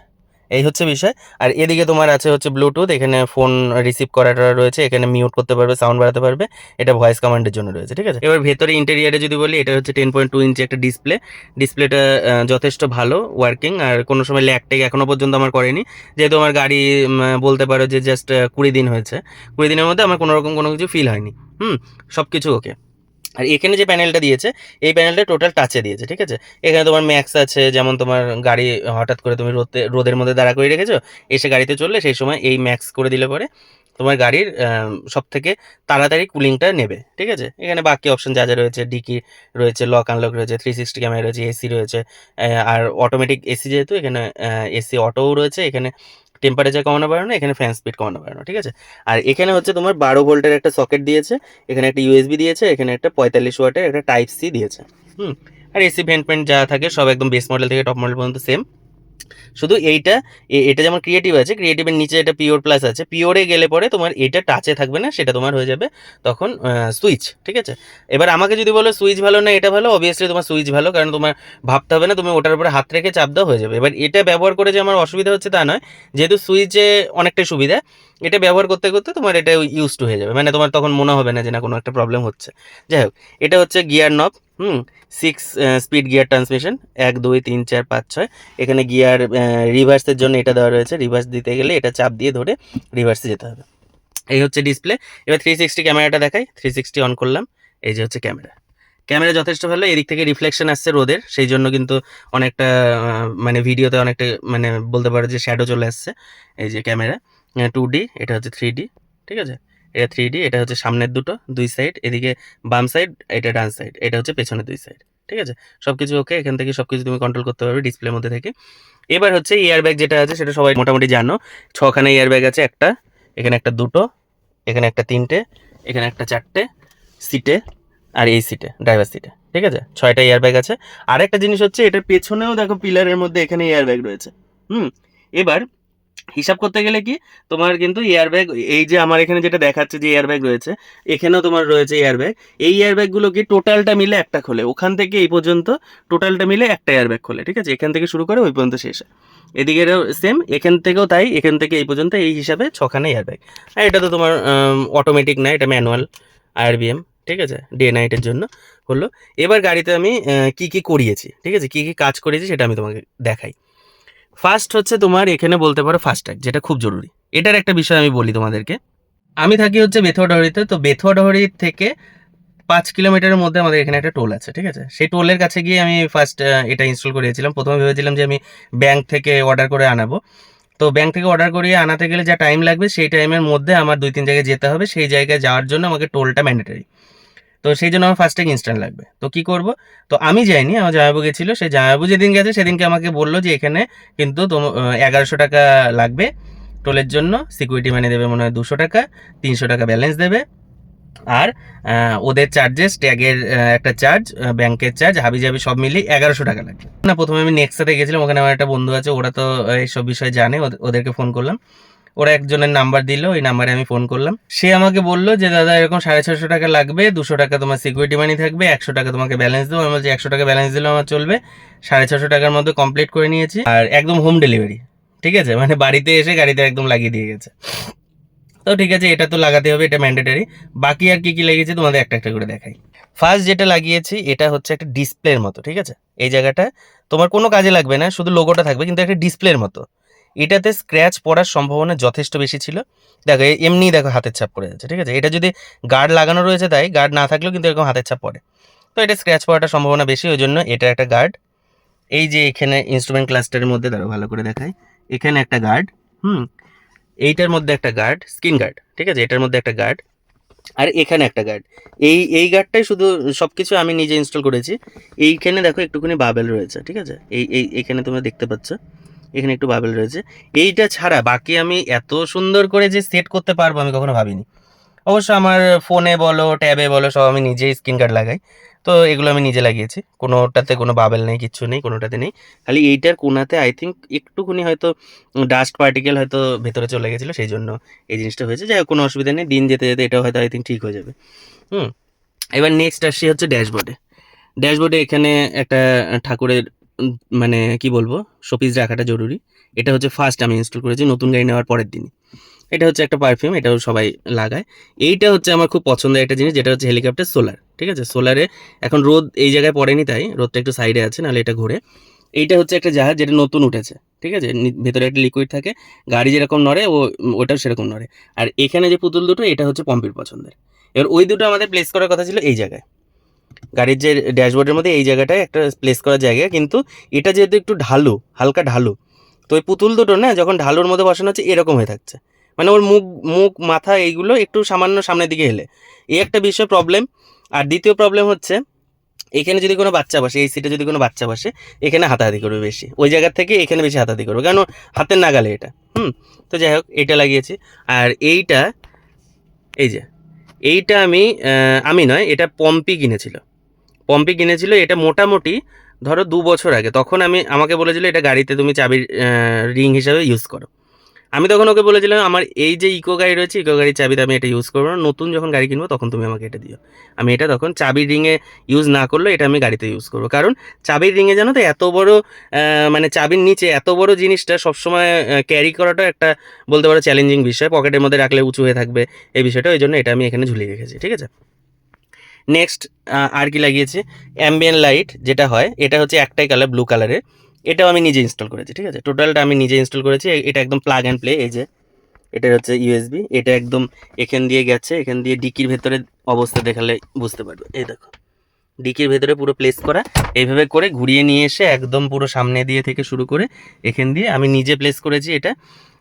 এই হচ্ছে বিষয়। আর এদিকে তোমার আছে হচ্ছে ব্লুটুথ এখানে ফোন রিসিভ করাটা রয়েছে, এখানে মিউট করতে পারবে সাউন্ড বাড়াতে পারবে, এটা ভয়েস কমান্ডের জন্য রয়েছে, ঠিক আছে? এবার ভেতরে ইন্টেরিয়ারে যদি বলি, এটা হচ্ছে টেন পয়েন্ট টু ইঞ্চি একটা ডিসপ্লে ডিসপ্লেটা যথেষ্ট ভালো ওয়ার্কিং আর কোনো সময় ল্যাকটেক এখনও পর্যন্ত আমার করেনি। যেহেতু আমার গাড়ি বলতে পারো যে জাস্ট কুড়ি দিন হয়েছে। কুড়ি দিনের মধ্যে আমার কোনো রকম কোনো কিছু ফিল হয়নি। হুম সব কিছু ওকে আর এখানে যে প্যানেলটা দিয়েছে, এই প্যানেলটা টোটাল টাচে দিয়েছে, ঠিক আছে? এখানে তোমার ম্যাক্স আছে, যেমন তোমার গাড়ি হঠাৎ করে তুমি রোদে, রোদের মধ্যে দাঁড়া করে রেখেছো, এসে গাড়িতে চললে সেই সময় এই ম্যাক্স করে দিলে পরে তোমার গাড়ির সব থেকে তাড়াতাড়ি কুলিংটা নেবে, ঠিক আছে? এখানে বাকি অপশন যা যা রয়েছে ডিকি রয়েছে লক আনলক রয়েছে থ্রি সিক্সটি ক্যামেরা রয়েছে এসি রয়েছে আর অটোমেটিক এসি যেহেতু, এখানে এসি অটোও রয়েছে, এখানে টেম্পারেচার কমানো বাড়ানো এখানে ফ্যান স্পিড কমানো বাড়ানো ঠিক আছে? আর এখানে হচ্ছে তোমার বারো ভোল্টের একটা সকেট দিয়েছে, এখানে একটা ইউএসবি দিয়েছে, এখানে একটা পঁয়তাল্লিশ ওয়াটের একটা টাইপ সি দিয়েছে, হুম? আর এসি ভেন্ট যা থাকে সব একদম বেস মডেল থেকে টপ মডেল পর্যন্ত সেম শুধু এইটা এটা যেমন ক্রিয়েটিভ আছে ক্রিয়েটিভের নিচে এটা পিওর প্লাস আছে পিওরে গেলে পরে তোমার এটা টাচে থাকবে না, সেটা তোমার হয়ে যাবে তখন সুইচ ঠিক আছে? এবার আমাকে যদি বলো সুইচ ভালো না এটা ভালো অবভিয়াসলি তোমার সুইচ ভালো, কারণ তোমার ভাবতে হবে না, তুমি ওটার উপরে হাত রেখে চাপ দাও, হয়ে যাবে। এবার এটা ব্যবহার করে যে আমার অসুবিধা হচ্ছে তা নয়, যেহেতু সুইচে অনেকটাই সুবিধা, এটা ব্যবহার করতে করতে তোমার এটা ইউজ টু হয়ে যাবে মানে তোমার তখন মনে হবে না যে না কোনো একটা প্রবলেম হচ্ছে। যাই হোক, এটা হচ্ছে gear knob hmm six speed gear transmission এক, দুই, তিন, চার, পাঁচ, ছয়। এখানে গিয়ার রিভার্সের জন্য এটা দেওয়া রয়েছে। রিভার্স দিতে গেলে এটা চাপ দিয়ে ধরে রিভার্সে যেতে হবে। এই হচ্ছে ডিসপ্লে এবার থ্রি সিক্সটি ক্যামেরাটা দেখাই। থ্রি সিক্সটি অন করলাম। এই যে হচ্ছে ক্যামেরা ক্যামেরা যথেষ্ট ভালো। এদিক থেকে রিফ্লেকশন আসছে রোদের। সেই জন্য কিন্তু অনেকটা মানে ভিডিওতে অনেকটা মানে বলতে পারো যে শ্যাডো চলে আসছে। এই যে ক্যামেরা টু ডি এটা হচ্ছে থ্রি ডি ঠিক আছে? এটা থ্রি ডি এটা হচ্ছে সামনের দুটো, দুই সাইড এদিকে বাম সাইড এটা ডান সাইড এটা হচ্ছে পেছনের দুই সাইড ঠিক আছে? সব কিছু ওকে এখান থেকে সব কিছু তুমি কন্ট্রোল করতে পারবে ডিসপ্লের মধ্যে থেকে। এবার হচ্ছে ইয়ার ব্যাগ যেটা আছে, সেটা সবাই মোটামুটি জানো, ছখানা ইয়ার ব্যাগ আছে, একটা, এখানে একটা দুটো, এখানে একটা তিনটে, এখানে একটা চারটে সিটে আর এই সিটে ড্রাইভার সিটে ঠিক আছে? ছয়টা এয়ার ব্যাগ আছে। আর একটা জিনিস হচ্ছে, এটার পেছনেও দেখো পিলারের মধ্যে এখানে এয়ার ব্যাগ রয়েছে। হুম? এবার হিসাব করতে গেলে কি, তোমার কিন্তু এয়ার ব্যাগ এই যে আমার এখানে যেটা দেখাচ্ছে যে এয়ার ব্যাগ রয়েছে, এখানেও তোমার রয়েছে এয়ার ব্যাগ এই এয়ার ব্যাগগুলো কি টোটালটা মিলে একটা খোলে, ওখান থেকে এই পর্যন্ত টোটালটা মিলে একটা এয়ার ব্যাগ খোলে, ঠিক আছে? এখান থেকে শুরু করে ওই পর্যন্ত শেষ। হয়। এদিকেরও সেম এখান থেকেও তাই, এখান থেকে এই পর্যন্ত এই হিসাবে ছখানা এয়ার ব্যাগ আর এটা তো তোমার অটোমেটিক না, এটা ম্যানুয়াল আরবিএম, ঠিক আছে? ডে নাইটের জন্য হলো। এবার গাড়িতে আমি কি কি করিয়েছি, ঠিক আছে? কি কি কাজ করেছি সেটা আমি তোমাকে দেখাই। ফার্স্ট হচ্ছে তোমার এখানে বলতে পারো ফাস্ট্যাগ যেটা খুব জরুরি। এটার একটা বিষয় আমি বলি তোমাদেরকে। আমি থাকি হচ্ছে বেথুয়াডহরিতে, তো বেথুয়াডহরি থেকে পাঁচ কিলোমিটারের মধ্যে আমাদের এখানে একটা টোল আছে, ঠিক আছে? সেই টোলের কাছে গিয়ে আমি ফার্স্ট এটা ইনস্টল করিয়েছিলাম প্রথমে ভেবেছিলাম যে আমি ব্যাংক থেকে অর্ডার করে আনাবো। তো ব্যাংক থেকে অর্ডার করিয়ে আনাতে গেলে যা টাইম লাগবে, সেই টাইমের মধ্যে আমার দুই তিন জায়গায় যেতে হবে। সেই জায়গায় যাওয়ার জন্য আমাকে টোলটা ম্যান্ডেটরি তো সেই জন্য আমার ফার্স্ট ইনস্ট্যান্ট লাগবে। তো কি করব? তো আমি যাইনি, আমার জামাইবাবু গেছিল সেই জামাইবাবু যেদিন গেছে সেদিনকে আমাকে বলল যে এখানে কিন্তু এগারোশো টাকা লাগবে টোলের জন্য সিকিউরিটি মানি দেবে মনে হয় দুশো টাকা, তিনশো টাকা ব্যালেন্স দেবে। আর ওদের চার্জেস ট্যাগের একটা চার্জ ব্যাংকের চার্জ হাবি জাবি সব মিলিয়ে এগারোশো টাকা লাগবে। না, প্রথমে আমি নেক্সাতে গেছিলাম, ওখানে আমার একটা বন্ধু আছে, ওরা তো এইসব বিষয়ে জানে ওদের- ওদেরকে ফোন করলাম। ওরা একজনের নাম্বার দিল, ওই নাম্বারে আমি ফোন করলাম। সে আমাকে বলল যে, দাদা, এরকম সাড়ে ছশো টাকা লাগবে, দুশো টাকা তোমার সিকিউরিটি মানি থাকবে, একশো টাকা তোমাকে ব্যালেন্স দেবো। আমি বলছি, একশো টাকা ব্যালেন্স দিলেও আমার চলবে। সাড়ে ছশো টাকার মধ্যে কমপ্লিট করে নিয়েছি। আর একদম হোম ডেলিভারি ঠিক আছে? মানে বাড়িতে এসে গাড়িতে একদম লাগিয়ে দিয়ে গেছে। তো ঠিক আছে, এটা তো লাগাতে হবে, এটা ম্যান্ডেটারি বাকি আর কি কি লেগেছে তোমাদের একটা একটা করে দেখাই। ফার্স্ট যেটা লাগিয়েছি, এটা হচ্ছে একটা ডিসপ্লের মতো, ঠিক আছে? এই জায়গাটা তোমার কোনো কাজে লাগবে না, শুধু লোগোটা থাকবে, কিন্তু একটা ডিসপ্লের মতো। এটাতে স্ক্র্যাচ পড়ার সম্ভাবনা যথেষ্ট বেশি ছিল। দেখো এমনি দেখো হাতের ছাপ পড়ে যাচ্ছে, ঠিক আছে? এটা যদি গার্ড লাগানো রয়েছে তাই গার্ড না থাকলেও কিন্তু এরকম হাতের ছাপ পড়ে। তো এটা স্ক্র্যাচ পড়াটার সম্ভাবনা বেশি, ওই জন্য এটা একটা গার্ড এই যে এখানে ইনস্ট্রুমেন্ট ক্লাস্টারের মধ্যে দাঁড়ো ভালো করে দেখায় এখানে একটা গার্ড হুম? এইটার মধ্যে একটা গার্ড স্কিন গার্ড ঠিক আছে? এটার মধ্যে একটা গার্ড আর এখানে একটা গার্ড এই এই গার্ডটাই শুধু সব কিছু আমি নিজে ইনস্টল করেছি। এইখানে দেখো একটুখানি বাবেল রয়েছে, ঠিক আছে? এই এই, এখানে তোমরা দেখতে পাচ্ছ। এখানে একটু বাবেল রয়েছে। এইটা ছাড়া বাকি আমি এত সুন্দর করে যে সেট করতে পারব আমি কখনো ভাবিনি। অবশ্য আমার ফোনে বলো ট্যাবে বলো, সব আমি নিজেই স্ক্রিন গার্ড লাগাই। তো এগুলো আমি নিজে লাগিয়েছি। কোনোটাতে কোনো বাবেল নেই কিচ্ছু নেই, কোনোটাতে নেই। খালি এইটার কোনাতে আই থিঙ্ক একটুখানি হয়তো ডাস্ট পার্টিকেল হয়তো ভেতরে চলে গেছিল, সেই জন্য এই জিনিসটা হয়েছে। যাই কোনো অসুবিধা নেই। দিন যেতে যেতে এটাও হয়তো আই থিঙ্ক ঠিক হয়ে যাবে। হুম। এবার নেক্সট আসছি হচ্ছে ড্যাশবোর্ডে ড্যাশবোর্ডে এখানে একটা ঠাকুরের মানে কি বলব? শোপিস রাখাটা জরুরি। এটা হচ্ছে ফার্স্ট আমি ইনস্টল করেছি, নতুন গাড়ি নেওয়ার পরের দিনই। এটা হচ্ছে একটা পারফিউম এটাও সবাই লাগায়। এইটা হচ্ছে আমার খুব পছন্দের একটা জিনিস, যেটা হচ্ছে হেলিকপ্টার সোলার ঠিক আছে? সোলারে এখন রোদ এই জায়গায় পড়েনি তাই, রোদটা একটু সাইডে আছে, নাহলে এটা ঘুরে। এইটা হচ্ছে একটা জাহাজ, যেটা নতুন উঠেছে, ঠিক আছে? ভেতরে একটা লিকুইড থাকে, গাড়ি যেরকম নড়ে, ও, ওটাও সেরকম নড়ে। আর এখানে যে পুতুল দুটো, এটা হচ্ছে পম্পির পছন্দের। এবার ওই দুটো আমাদের প্লেস করার কথা ছিল এই জায়গায়। গাড়ির যে ড্যাশবোর্ডের মধ্যে এই জায়গাটায় একটা প্লেস করার জায়গা, কিন্তু এটা যেহেতু একটু ঢালু, হালকা ঢালু, তো ওই পুতুল দুটো না যখন ঢালুর মধ্যে বসানো হচ্ছে এরকম হয়ে থাকছে। মানে ওর মুখ মুখ, মাথা এইগুলো একটু সামান্য সামনের দিকে হেলে এই একটা বিষয় প্রবলেম আর দ্বিতীয় প্রবলেম হচ্ছে, এখানে যদি কোনো বাচ্চা বসে, এই সিটে যদি কোনো বাচ্চা বসে, এখানে হাতাহাতি করবে বেশি। ওই জায়গার থেকে এখানে বেশি হাতাহাতি করবে। কেন হাতের নাগালে এটা। হুম, তো যাই হোক, এটা লাগিয়েছি। আর এইটা, এই যে এইটা আমি আমি নয়, এটা পম্পি কিনেছিল। পম্পি কিনেছিল, এটা মোটামুটি ধরো দু বছর আগে। তখন আমি, আমাকে বলেছিল, এটা গাড়িতে তুমি চাবির রিং হিসাবে ইউজ করো। আমি তখন ওকে বলেছিলাম, আমার এই যে ইকো গাড়ি রয়েছে ইকো গাড়ির চাবিতে আমি এটা ইউজ করব না। নতুন যখন গাড়ি কিনবো, তখন তুমি আমাকে এটা দিও। আমি এটা তখন চাবির রিংয়ে ইউজ না করলে এটা আমি গাড়িতে ইউজ করব। কারণ চাবির রিংয়ে জানো তো, এত বড় মানে চাবির নিচে এত বড় জিনিসটা সবসময় ক্যারি করাটা একটা বলতে পারো চ্যালেঞ্জিং বিষয়। পকেটের মধ্যে রাখলে উঁচু হয়ে থাকবে এই বিষয়টা, ওই জন্য এটা আমি এখানে ঝুলিয়ে রেখেছি, ঠিক আছে? নেক্সট আর কি লাগিয়েছি? অ্যাম্বিয়েন্ট লাইট যেটা হয়, এটা হচ্ছে একটাই কালার ব্লু কালারের এটাও আমি নিজে ইনস্টল করেছি, ঠিক আছে? টোটালটা আমি নিজে ইনস্টল করেছি এটা একদম প্লাগ অ্যান্ড প্লে এই যে এটা হচ্ছে ইউএসবি এটা একদম এখান দিয়ে গেছে, এখান দিয়ে ডিকির ভেতরে অবস্থা দেখালে বুঝতে পারবে। এই দেখো, ডিকির ভেতরে পুরো প্লেস করা, এইভাবে করে ঘুরিয়ে নিয়ে এসে একদম পুরো সামনে দিয়ে থেকে শুরু করে এখান দিয়ে আমি নিজে প্লেস করেছি এটা।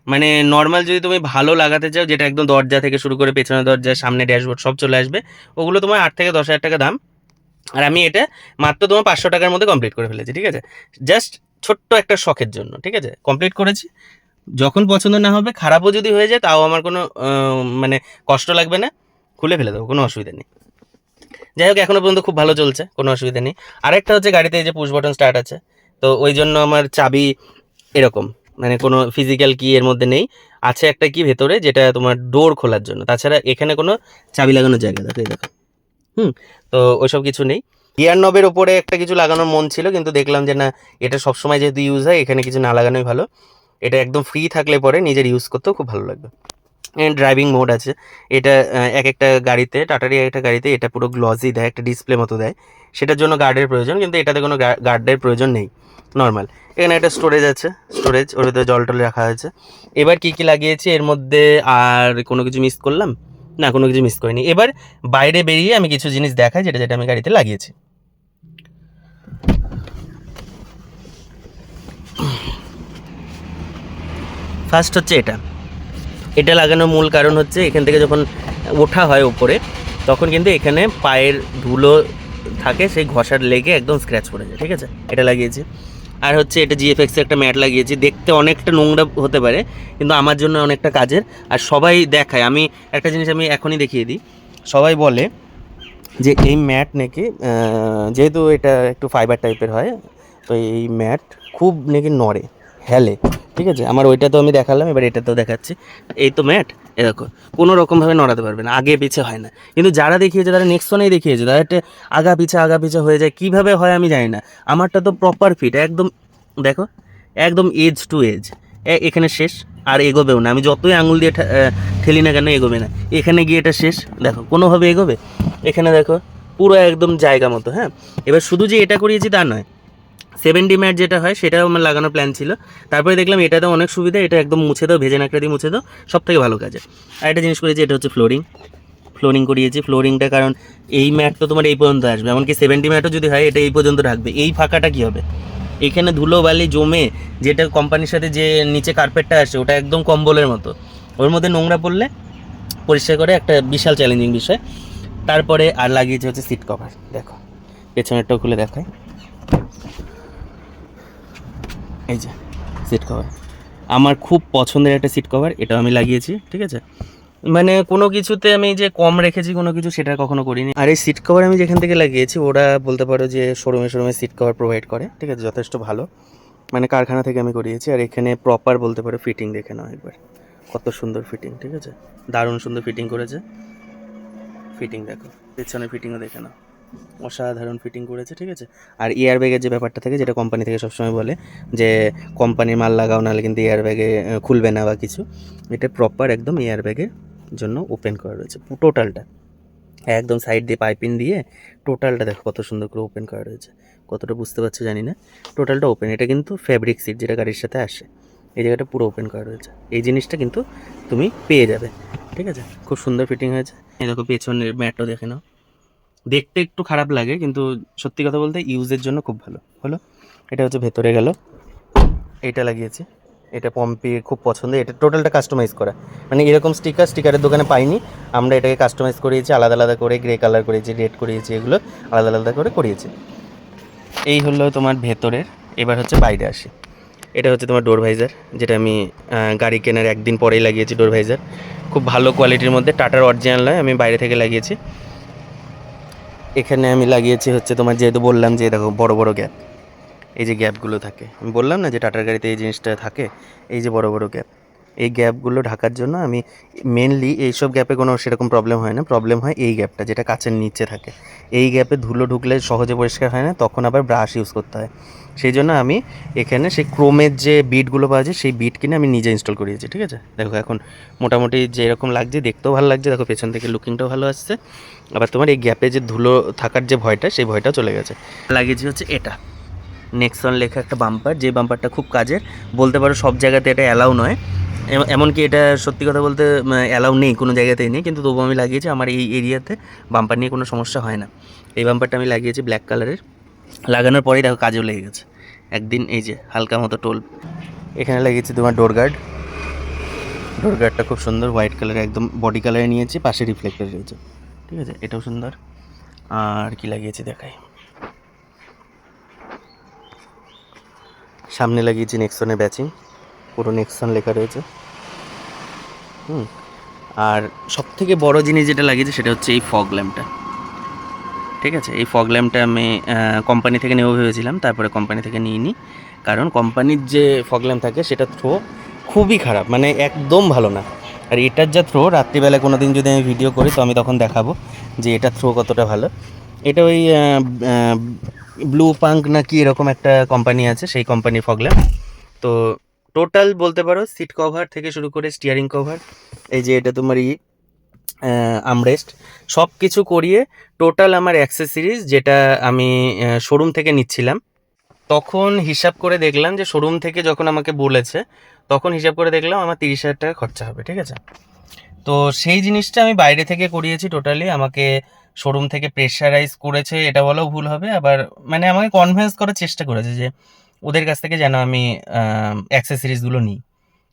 মানে নর্মাল যদি তুমি ভালো লাগাতে চাও, যেটা একদম দরজা থেকে শুরু করে পেছনে দরজা, সামনে ড্যাশবোর্ড সব চলে আসবে, ওগুলো তোমার আট থেকে দশ হাজার টাকা দাম। আর আমি এটা মাত্র তোমার পাঁচশো টাকার মধ্যে কমপ্লিট করে ফেলেছি, ঠিক আছে? জাস্ট ছোট্ট একটা শখের জন্য, ঠিক আছে? কমপ্লিট করেছি। যখন পছন্দ না হবে, খারাপও যদি হয়ে যায়, তাও আমার কোনো মানে কষ্ট লাগবে না, খুলে ফেলে দেবো, কোনো অসুবিধা নেই। যাই হোক এখনও পর্যন্ত খুব ভালো চলছে, কোনো অসুবিধা নেই। আরেকটা হচ্ছে গাড়িতে এই যে পুশ বাটন স্টার্ট আছে, তো ওই জন্য আমার চাবি এরকম মানে কোনো ফিজিক্যাল কি এর মধ্যে নেই। আছে একটা কি ভেতরে, যেটা তোমার ডোর খোলার জন্য। তাছাড়া এখানে কোনো চাবি লাগানোর জায়গা দেখো এই দেখো। হুম, তো ওইসব কিছু নেই। গিয়ার নবের ওপরে একটা কিছু লাগানোর মন ছিল, কিন্তু দেখলাম যে না, এটা সবসময় যেহেতু ইউজ হয়, এখানে কিছু না লাগানোই ভালো। এটা একদম ফ্রি থাকলে পরে নিজের ইউজ করতেও খুব ভালো লাগবে। ড্রাইভিং মোড আছে। এটা এক একটা গাড়িতে টাটারি এক একটা গাড়িতে এটা পুরো গ্লসি দেয়, একটা ডিসপ্লে মতো দেয়। সেটার জন্য গার্ডের প্রয়োজন, কিন্তু এটাতে কোনো গার্ডের প্রয়োজন নেই। নর্মাল এখানে একটা স্টোরেজ আছে। স্টোরেজ ওর ভিতরে জল টল রাখা হয়েছে। এবার কী কী লাগিয়েছি? এর মধ্যে আর কোনো কিছু মিস করলাম? না, কোনো কিছু মিস করিনি। এবার বাইরে বেরিয়ে আমি কিছু জিনিস দেখাই, যেটা যেটা আমি গাড়িতে লাগিয়েছি। ফার্স্ট হচ্ছে এটা। এটা লাগানোর মূল কারণ হচ্ছে, এখান থেকে যখন ওঠা হয় উপরে, তখন কিন্তু এখানে পায়ের ধুলো থাকে, সেই ঘষার লেগে একদম স্ক্র্যাচ পড়ে যায়, ঠিক আছে? এটা লাগিয়েছি। আর হচ্ছে এটা জিএফএক্স একটা ম্যাট লাগিয়েছি। দেখতে অনেকটা নোংরা হতে পারে, কিন্তু আমার জন্য অনেকটা কাজের। আর সবাই দেখায়। আমি একটা জিনিস আমি এখনই দেখিয়ে দিই। সবাই বলে যে এই ম্যাট নাকি যেহেতু এটা একটু ফাইবার টাইপের হয়, তো এই ম্যাট খুব নাকি নড়ে, হেলে। ঠিক আছে? আমার ওইটা তো আমি দেখালাম, এবার এটা তো দেখাচ্ছি। এই তো ম্যাট। এ দেখো কোনো রকমভাবে নড়াতে পারবে না, আগে পিছে হয় না। কিন্তু যারা দেখিয়েছে, তারা নেক্সট ওয়ানেই দেখিয়েছে, তারা একটা আগা পিছে আগা পিছে হয়ে যায়। কীভাবে হয় আমি জানি না। আমারটা তো প্রপার ফিট একদম, দেখো, একদম এজ টু এজ এখানে শেষ, আর এগোবেও না। আমি যতই আঙুল দিয়ে ঠেলি না কেন, এগোবে না। এখানে গিয়ে এটা শেষ। দেখো, কোনোভাবে এগোবে? এখানে দেখো, পুরো একদম জায়গা মতো হ্যাঁ? এবার শুধু যে এটা করিয়েছি তা নয় সেভেন্টি ম্যাট যেটা হয়, সেটাও আমার লাগানোর প্ল্যান ছিল। তারপরে দেখলাম এটাতে অনেক সুবিধা, এটা একদম মুছে দাও, ভেজে নাকড়া দিয়ে মুছে দাও সব থেকে ভালো কাজে। আর একটা জিনিস করেছি, এটা হচ্ছে ফ্লোরিং ফ্লোরিং করিয়েছি ফ্লোরিংটা কারণ এই ম্যাট তো তোমার এই পর্যন্ত আসবে, এমনকি সেভেন্টি ম্যাটও যদি হয়, এটা এই পর্যন্ত রাখবে। এই ফাঁকাটা কী হবে? এখানে ধুলো বালি জমে যেটা কোম্পানির সাথে যে নিচে কার্পেটটা আসে, ওটা একদম কম্বলের মতো। ওর মধ্যে নোংরা পড়লে পরিষ্কার করে একটা বিশাল চ্যালেঞ্জিং বিষয়। তারপরে আর লাগিয়েছে হচ্ছে সিট কভার দেখো। পেছনেরটাও খুলে দেখায় এই যে সিট কভার আমার খুব পছন্দের একটা সিট কভার এটাও আমি লাগিয়েছি, ঠিক আছে? মানে কোনো কিছুতে আমি যে কম রেখেছি, কোনো কিছু সেটা কখনো করিনি। আর এই সিট কভার আমি যেখান থেকে লাগিয়েছি, ওরা বলতে পারো যে শোরুমে শোরুমে সিট কভার প্রোভাইড করে, ঠিক আছে? যথেষ্ট ভালো। মানে কারখানা থেকে আমি করিয়েছি, আর এখানে প্রপার বলতে পারো ফিটিং দেখে নাও একবার। কত সুন্দর ফিটিং ঠিক আছে? দারুণ সুন্দর ফিটিং করেছে। ফিটিং দেখো, পেছনে ফিটিংও দেখে নাও। অসাধারণ ফিটিং করেছে, ঠিক আছে? আর এয়ার ব্যাগের যে ব্যাপারটা থাকে, যেটা কোম্পানি থেকে সবসময় বলে, যে কোম্পানির মাল লাগাও, নাহলে কিন্তু এয়ার ব্যাগে খুলবে না বা কিছু, এটা প্রপার একদম এয়ার ব্যাগের জন্য ওপেন করা রয়েছে টোটালটা একদম সাইড দিয়ে পাইপিং দিয়ে টোটালটা দেখো কত সুন্দর করে ওপেন করা রয়েছে। কতটা বুঝতে পারছ জানি না। টোটালটা ওপেন এটা কিন্তু ফ্যাব্রিক সিট যেটা গাড়ির সাথে আসে, এই জায়গাটা পুরো ওপেন করা রয়েছে। এই জিনিসটা কিন্তু তুমি পেয়ে যাবে, ঠিক আছে? খুব সুন্দর ফিটিং হয়েছে। এই দেখো পেছনের ম্যাটও দেখে নাও। দেখতে একটু খারাপ লাগে, কিন্তু সত্যি কথা বলতে ইউজের জন্য খুব ভালো। হলো? এটা হচ্ছে ভেতরে গেল। এটা লাগিয়েছি। এটা পম্পি খুব পছন্দ এটা টোটালটা কাস্টমাইজ করা। মানে এরকম স্টিকার স্টিকারের দোকানে পাইনি। আমরা এটাকে কাস্টমাইজ করিয়েছি, আলাদা আলাদা করে গ্রে কালার করিয়েছি রেড করিয়েছি, এগুলো আলাদা আলাদা করে করিয়েছি। এই হলো তোমার ভেতরের। এবার হচ্ছে বাইরে আসি। এটা হচ্ছে তোমার ডোর ভাইজার যেটা আমি গাড়ি কেনার একদিন পরেই লাগিয়েছি ডোর ভাইজার খুব ভালো কোয়ালিটির মধ্যে টাটার অরিজিনাল নয়, আমি বাইরে থেকে লাগিয়েছি। এখানে আমি লাগিয়েছি হচ্ছে তোমার যেহেতু বললাম যে, দেখো, বড় বড় গ্যাপ এই যে গ্যাপগুলো থাকে। আমি বললাম না যে, টাটার গাড়িতে এই জিনিসটা থাকে? এই যে বড় বড় গ্যাপ এই গ্যাপগুলো ঢাকার জন্য আমি মেনলি এইসব গ্যাপে কোনো সেরকম প্রবলেম হয় না। প্রবলেম হয় এই গ্যাপটা যেটা কাচের নিচে থাকে। এই গ্যাপে ধুলো ঢুকলে সহজে পরিষ্কার হয় না, তখন আবার ব্রাশ ইউজ করতে হয়। সেই জন্য আমি এখানে সেই ক্রোমের যে বিটগুলো পাওয়া যায়, সেই বিট কিনে আমি নিজে ইনস্টল করিয়েছি, ঠিক আছে? দেখো এখন মোটামুটি যে এরকম লাগছে, দেখতেও ভালো লাগছে। দেখো পেছন থেকে লুকিংটাও ভালো আসছে। আবার তোমার এই গ্যাপে যে ধুলো থাকার যে ভয়টা, সেই ভয়টাও চলে গেছে। লাগিয়েছি হচ্ছে এটা। নেক্সন লেখা একটা বাম্পার যে বাম্পারটা খুব কাজের। বলতে পারো সব জায়গাতে এটা অ্যালাউ নয়। এমনকি এটা সত্যি কথা বলতে অ্যালাউ নেই, কোনো জায়গাতেই নেই, কিন্তু তবুও আমি লাগিয়েছি, আমার এই এরিয়াতে বাম্পার নিয়ে কোনো সমস্যা হয় না। এই বাম্পারটা আমি লাগিয়েছি ব্ল্যাক কালারের লাগানোর পরেই দেখো কাজেও লেগে গেছে। একদিন এই যে হালকা মতো টোল। এখানে লাগিয়েছি তোমার ডোর গার্ড ডোর গার্ডটা খুব সুন্দর হোয়াইট কালারের একদম বডি কালারে নিয়েছি, পাশে রিফ্লেক্টর রয়েছে। ঠিক আছে? এটাও সুন্দর। আর কি লাগিয়েছি দেখাই। সামনে লাগিয়েছি নেক্সনের ব্যাচিং পুরো নেক্সন লেখা রয়েছে। হুম, আর সব থেকে বড় জিনিস যেটা লাগিয়েছে সেটা হচ্ছে এই ফগ ল্যাম্পটা ঠিক আছে? এই ফগ ল্যাম্পটা আমি কোম্পানি থেকে নেব ভেবেছিলাম, তারপরে কোম্পানি থেকে নিয়ে নিই কারণ কোম্পানির যে ফগ ল্যাম্প থাকে, সেটা থ্রো খুবই খারাপ মানে একদম ভালো না। আর এটার যা থ্রো রাত্রিবেলা কোনো দিন যদি আমি ভিডিও করি, তো আমি তখন দেখাবো যে এটা থ্রো কতটা ভালো। এটা ওই ব্লু পাঙ্ক না কি এরকম একটা কোম্পানি আছে, সেই কোম্পানির ফগ ল্যাম্প তো টোটাল বলতে পারো সিট কভার থেকে শুরু করে স্টিয়ারিং কভার এই যে এটা তোমার ই আমরেস্ট সব কিছু করিয়ে টোটাল আমার অ্যাক্সেসরিজ যেটা আমি শোরুম থেকে নিচ্ছিলাম। তখন হিসাব করে দেখলাম যে শোরুম থেকে যখন আমাকে বলেছে, তখন হিসাব করে দেখলাম আমার তিরিশ হাজার টাকা খরচা হবে, ঠিক আছে? তো সেই জিনিসটা আমি বাইরে থেকে করিয়েছি টোটালি আমাকে শোরুম থেকে প্রেশারাইজ করেছে, এটা বলেও ভুল হবে, আবার মানে আমাকে কনভিন্স করার চেষ্টা করেছে যে ওদের কাছ থেকে যেন আমি অ্যাক্সেসরিজগুলো নিই।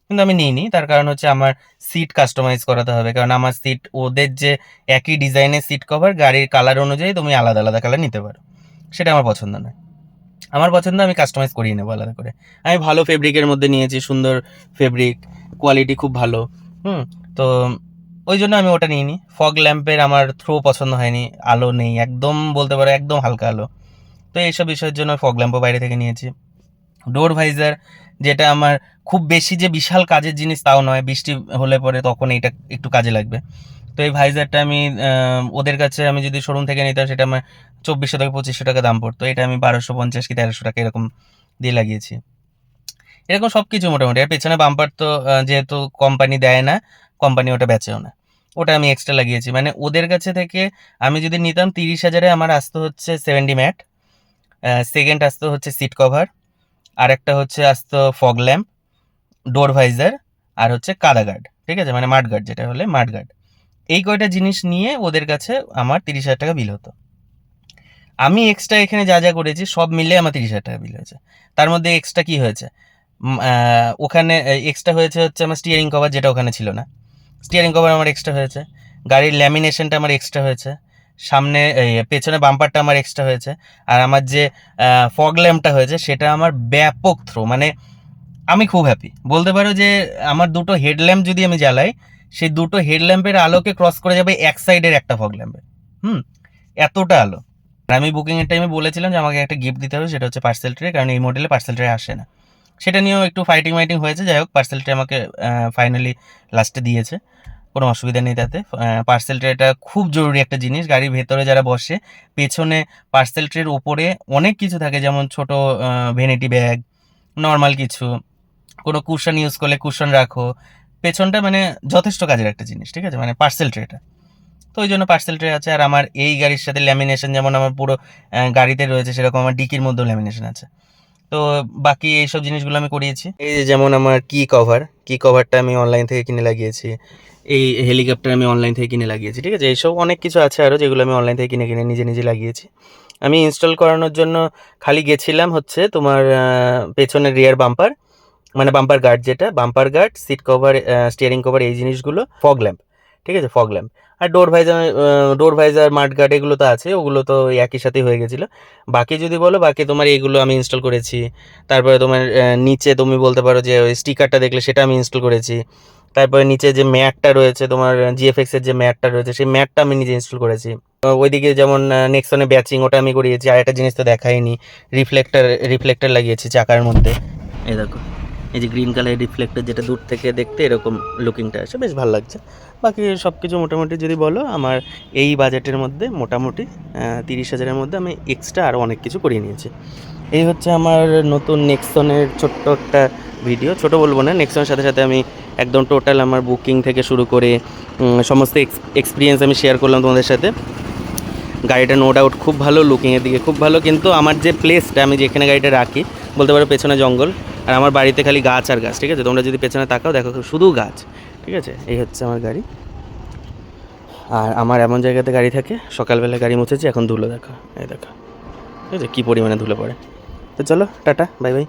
কিন্তু আমি নিইনি, তার কারণ হচ্ছে আমার সিট কাস্টমাইজ করাতে হবে। কারণ আমার সিট ওদের যে একই ডিজাইনের সিট কভার গাড়ির কালার অনুযায়ী তুমি আলাদা আলাদা কালার নিতে পারো। সেটা আমার পছন্দ নয়। আমার পছন্দ আমি কাস্টমাইজ করিয়ে নেব আলাদা করে। আমি ভালো ফেব্রিকের মধ্যে নিয়েছি, সুন্দর ফেব্রিক কোয়ালিটি খুব ভালো। হুম, তো ওই জন্য আমি ওটা নিইনি। ফগ ল্যাম্পের আমার থ্রো পছন্দ হয়নি, আলো নেই, একদম বলতে পারো একদম হালকা আলো। তো এইসব বিষয়ের জন্য ফগ ল্যাম্পও বাইরে থেকে নিয়েছি। ডোর ভাইজার যেটা আমার খুব বেশি যে বিশাল কাজের জিনিস তাও নয়, বৃষ্টি হলে পরে তখন এইটা একটু কাজে লাগবে। তো এই ভাইজারটা আমি ওদের কাছে আমি যদি শোরুম থেকে নিতাম সেটা আমার চব্বিশশো থেকে পঁচিশশো টাকা দাম পড়তো। এটা আমি বারোশো পঞ্চাশ কি তেরোশো টাকা এরকম দিয়ে লাগিয়েছি। এরকম সব কিছু মোটামুটি। আর পেছনে বাম্পার তো যেহেতু কোম্পানি দেয় না কোম্পানি ওটা বেচেও না। ওটা আমি এক্সট্রা লাগিয়েছি। মানে ওদের কাছে থেকে আমি যদি নিতাম তিরিশ হাজারে আমার আসতে হচ্ছে সেভেন্টি ম্যাট সেকেন্ড আসতে হচ্ছে সিট কভার আর একটা হচ্ছে আসতো ফগ ল্যাম্প, ডোর ভাইজার, আর হচ্ছে কাদা গার্ড, ঠিক আছে? মানে মাড গার্ড, যেটা হলে মাড গার্ড। এই কয়টা জিনিস নিয়ে ওদের কাছে আমার তিরিশ হাজার টাকা বিল হতো। আমি এক্সট্রা এখানে যা যা করেছি, সব মিলে আমার তিরিশ হাজার টাকা বিল হয়েছে। তার মধ্যে এক্সট্রা কি হয়েছে? ওখানে এক্সট্রা হয়েছে হচ্ছে আমার স্টিয়ারিং কভার যেটা ওখানে ছিল না। স্টিয়ারিং কভার আমার এক্সট্রা হয়েছে। গাড়ির ল্যামিনেশনটা আমার এক্সট্রা হয়েছে। সামনে পেছনে বাম্পারটা আমার এক্সট্রা হয়েছে। আর আমার যে ফগ ল্যাম্পটা হয়েছে, সেটা আমার ব্যাপক থ্রো মানে আমি খুব হ্যাপি বলতে পারো যে, আমার দুটো হেডল্যাম্প যদি আমি জ্বালাই, সেই দুটো হেডল্যাম্পের আলোকে ক্রস করে যাবে এক সাইডের একটা ফগ ল্যাম্পে হুম, এতটা আলো। আর আমি বুকিংয়ের টাইমে বলেছিলাম যে, আমাকে একটা গিফট দিতে হবে, সেটা হচ্ছে পার্সেল ট্রে কারণ এই মডেলে পার্সেল ট্রে আসে না। সেটা নিয়েও একটু ফাইটিং মাইটিং হয়েছে, যাই হোক পার্সেল ট্রে আমাকে ফাইনালি লাস্টে দিয়েছে। কোনো অসুবিধা নেই তাতে। পার্সেল ট্রেটা খুব জরুরি একটা জিনিস। গাড়ির ভেতরে যারা বসে, পেছনে পার্সেল ট্রের ওপরে অনেক কিছু থাকে, যেমন ছোট ভেনিটি ব্যাগ নর্মাল কিছু, কোনো কুশন ইউজ করলে কুশন রাখো। পেছনটা মানে যথেষ্ট কাজের একটা জিনিস, ঠিক আছে? মানে পার্সেল ট্রেটা তো ওই জন্য পার্সেল ট্রে আছে। আর আমার এই গাড়ির সাথে ল্যামিনেশন যেমন আমার পুরো গাড়িতে রয়েছে, সেরকম আমার ডিকির মধ্যেও ল্যামিনেশন আছে। তো বাকি এইসব জিনিসগুলো আমি করিয়েছি। এই যে যেমন আমার কি কভার কি কভারটা আমি অনলাইন থেকে কিনে লাগিয়েছি, এই হেলিকপ্টার আমি অনলাইন থেকে কিনে লাগিয়েছি, ঠিক আছে? এইসব অনেক কিছু আছে আরও যেগুলো আমি অনলাইন থেকে কিনে কিনে নিজে নিজে লাগিয়েছি। আমি ইনস্টল করানোর জন্য খালি গেছিলাম হচ্ছে তোমার পেছনের রিয়ার বাম্পার মানে বাম্পার গার্ড যেটা bumper guard seat cover steering cover এই জিনিসগুলো ফগ ল্যাম্প ঠিক আছে? ফগ ল্যাম্প আর door visor door visor mud guard এগুলো তো আছে, ওগুলো তো একই সাথেই হয়ে গেছিল। বাকি যদি বলো, বাকি তোমার এইগুলো আমি ইনস্টল করেছি। তারপরে তোমার নিচে তুমি বলতে পারো যে ওই স্টিকারটা দেখলে সেটা আমি ইনস্টল করেছি। তারপরে নিচে যে ম্যাটটা রয়েছে, তোমার জিএফএক্সের যে ম্যাটটা রয়েছে, সেই ম্যাটটা আমি নিজে ইনস্টল করেছি। ওইদিকে যেমন নেক্সনে ব্যাচিং ওটা আমি করিয়েছি, আর একটা জিনিস তো দেখাইনি রিফ্লেক্টার রিফ্লেক্টার লাগিয়েছি চাকার মধ্যে। এই দেখো, এই যে গ্রিন কালারের রিফ্লেক্টার যেটা দূর থেকে দেখতে এরকম লুকিংটা আসে বেশ ভালো লাগছে। বাকি সব কিছু মোটামুটি যদি বলো, আমার এই বাজেটের মধ্যে মোটামুটি তিরিশ হাজারের মধ্যে আমি এক্সট্রা আরও অনেক কিছু করিয়ে নিয়েছি। এই হচ্ছে আমার নতুন নেক্সনের ছোট্ট একটা ভিডিও ছোট বলব না নেক্সনের সাথে সাথে আমি একদম টোটাল আমার বুকিং থেকে শুরু করে সমস্ত এক্সপিরিয়েন্স আমি শেয়ার করলাম তোমাদের সাথে। গাড়িটা নো ডাউট খুব ভালো লুকিংয়ের দিকে খুব ভালো, কিন্তু আমার যে প্লেসটা আমি যেখানে গাড়িটা রাখি, বলতে পারো পেছনে জঙ্গল, আর আমার বাড়িতে খালি গাছ আর গাছ, ঠিক আছে? তোমরা যদি পেছনে তাকাও, দেখো শুধু গাছ। ঠিক আছে? এই হচ্ছে আমার গাড়ি। আর আমার এমন জায়গাতে গাড়ি থাকে, সকালবেলা গাড়ি মুছেছি, এখন ধুলো দেখো, এই দেখো। ঠিক আছে কী পরিমাণে ধুলো পড়ে। তো চলো, টাটা, বাই বাই।